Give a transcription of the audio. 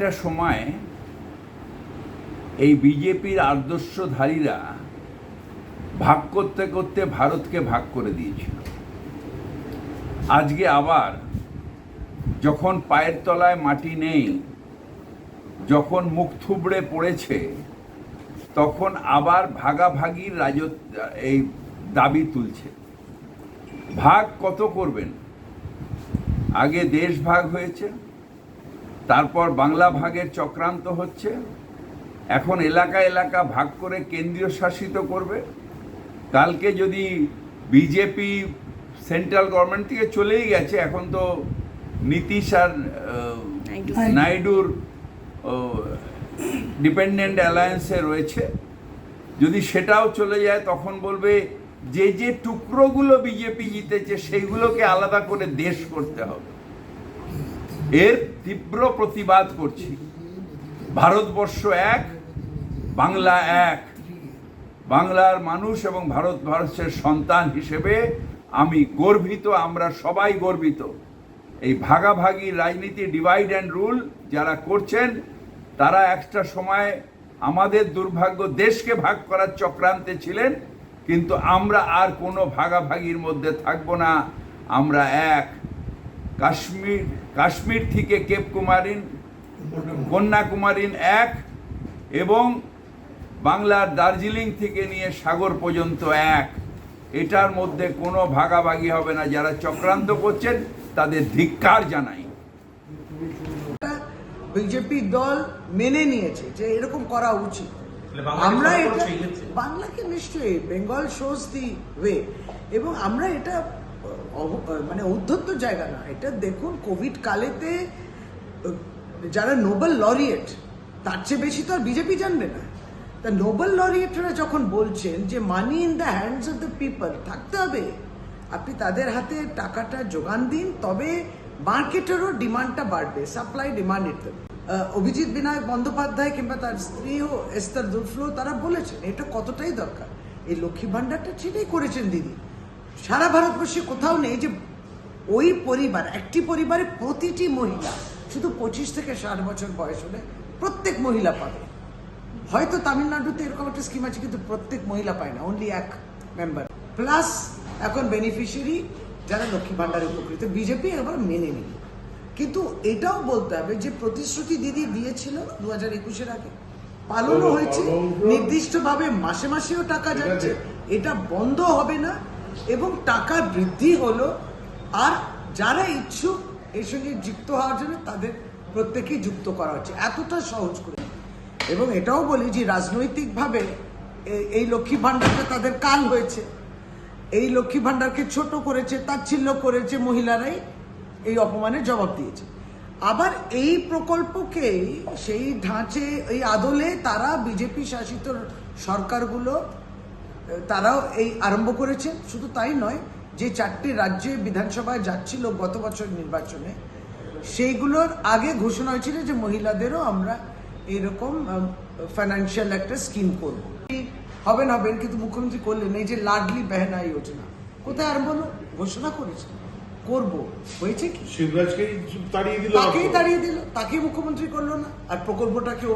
একটা সময় এই বিজেপির আদর্শধারীরা ভাগ করতে করতে ভারতকে ভাগ করে দিয়েছিল। আজকে আবার যখন পায়ের তলায় মাটি নেই, যখন মুখ থুবড়ে পড়েছে, তখন আবার ভাগাভাগির রাজত্ব এই দাবি তুলছে। ভাগ কত করবেন? আগে দেশ ভাগ হয়েছে তারপর বাংলা ভাগের চক্রান্ত হচ্ছে। এখন এলাকা এলাকা ভাগ করে কেন্দ্রীয় শাসিত করবে। কালকে যদি বিজেপি সেন্ট্রাল গভর্নমেন্ট থেকে চলেই গেছে এখন তো নীতিশ আর নাইডুর ডিপেন্ডেন্ট অ্যালায়েন্সে রয়েছে। যদি সেটাও চলে যায় তখন বলবে যে যে টুকরোগুলো বিজেপি জিতেছে সেইগুলোকে আলাদা করে দেশ করতে হবে। এর তীব্র প্রতিবাদ করছি। ভারতবর্ষ এক, বাংলা এক। বাংলার মানুষ এবং ভারতবর্ষের সন্তান হিসেবে আমি গর্বিত, আমরা সবাই গর্বিত। এই ভাগাভাগি রাজনীতি ডিভাইড অ্যান্ড রুল যারা করছেন, তারা একটা সময় আমাদের দুর্ভাগ্য দেশকে ভাগ করার চক্রান্তে ছিলেন, কিন্তু আমরা আর কোনো ভাগাভাগির মধ্যে থাকব না। আমরা এক। কাশ্মীর কাশ্মীর থেকে কেপ কুমারিন কন্যাকুমারিন এক এবং বাংলার দার্জিলিং থেকে নিয়ে সাগর পর্যন্ত এক। এটার মধ্যে কোনো ভাগাভাগি হবে না। যারা চক্রান্ত করছেন তাদের ধিক্কার জানাই। বিজেপি দল মেনে নিয়েছে যে এরকম করা উচিত। বাংলাকে আমরা এটা? বাংলাকে নিশ্চয়ই বেঙ্গল শোজ দি ওয়ে এবং আমরা এটা মানে উদ্ধত্ত জায়গা না। এটা দেখুন, কোভিড কালেতে যারা নোবেল লরিয়েট, তার চেয়ে বেশি তো আর বিজেপি জানবে না। তা নোবেল লরিয়েটরা যখন বলছেন যে money in the hands of the people থাকতে হবে। আপনি তাদের হাতে টাকাটা যোগান দিন, তবে মার্কেটেরও ডিমান্ডটা বাড়বে, সাপ্লাই ডিমান্ড ইত্যাদি অভিজিৎ বিনায়ক বন্দ্যোপাধ্যায় কিংবা তার স্ত্রীও এস্তার দুফলো তারা বলেছেন, এটা কতটাই দরকার? এই লক্ষ্মী ভাণ্ডারটা ঠিকই করেছেন দিদি। সারা ভারতবর্ষে কোথাও নেই যে ওই পরিবার একটি পরিবারে প্রতিটি মহিলা শুধু পঁচিশ থেকে ষাট বছর বয়স হলে প্রত্যেক মহিলা পাবে। হয়তো তামিলনাড়ুতে এরকম একটা স্কিম আছে কিন্তু প্রত্যেক মহিলা পায় না অনলি এক মেম্বার প্লাস এখন বেনিফিশিয়ারি যারা লক্ষ্মী ভান্ডারে উপকৃত বিজেপি এবার মেনে নিল। কিন্তু এটাও বলতে হবে যে প্রতিশ্রুতি দিদি দিয়েছিল দু হাজার একুশের আগে। পালনও হয়েছে নির্দিষ্টভাবে মাসে মাসেও টাকা যাচ্ছে এটা বন্ধ হবে না এবং টাকা বৃদ্ধি হলো, আর যারা ইচ্ছুক এর সঙ্গে যুক্ত হওয়ার জন্য তাদের প্রত্যেকেই যুক্ত করা হচ্ছে। এতটা সহজ করে। এবং এটাও বলি যে রাজনৈতিকভাবে এই লক্ষ্মী ভাণ্ডারটা তাদের কাল হয়েছে। এই লক্ষ্মী ভাণ্ডারকে ছোট করেছে, তাচ্ছিল্য করেছে মহিলারাই এই অপমানের জবাব দিয়েছে। আবার এই প্রকল্পকে, সেই ধাঁচে এই আদলে তারা বিজেপি শাসিত সরকারগুলো তারাও এই আরম্ভ করেছে। শুধু তাই নয় যে চারটি রাজ্যে বিধানসভায় যাচ্ছিল গত বছর নির্বাচনে সেইগুলোর আগে ঘোষণা হয়েছিল যে মহিলাদেরও আমরা এইরকম ফাইন্যান্সিয়াল একটা স্কিম করব। হবেন হবেন কিন্তু মুখ্যমন্ত্রী করলেন। এই যে লাডলি বেহনা যোজনা কোথায় আরম্ভ হলো? ঘোষণা করেছে। করব। হয়েছে কি? তাড়িয়ে দিল তাকেই দাঁড়িয়ে দিল তাকেই মুখ্যমন্ত্রী করল না। আর প্রকল্পটাকেও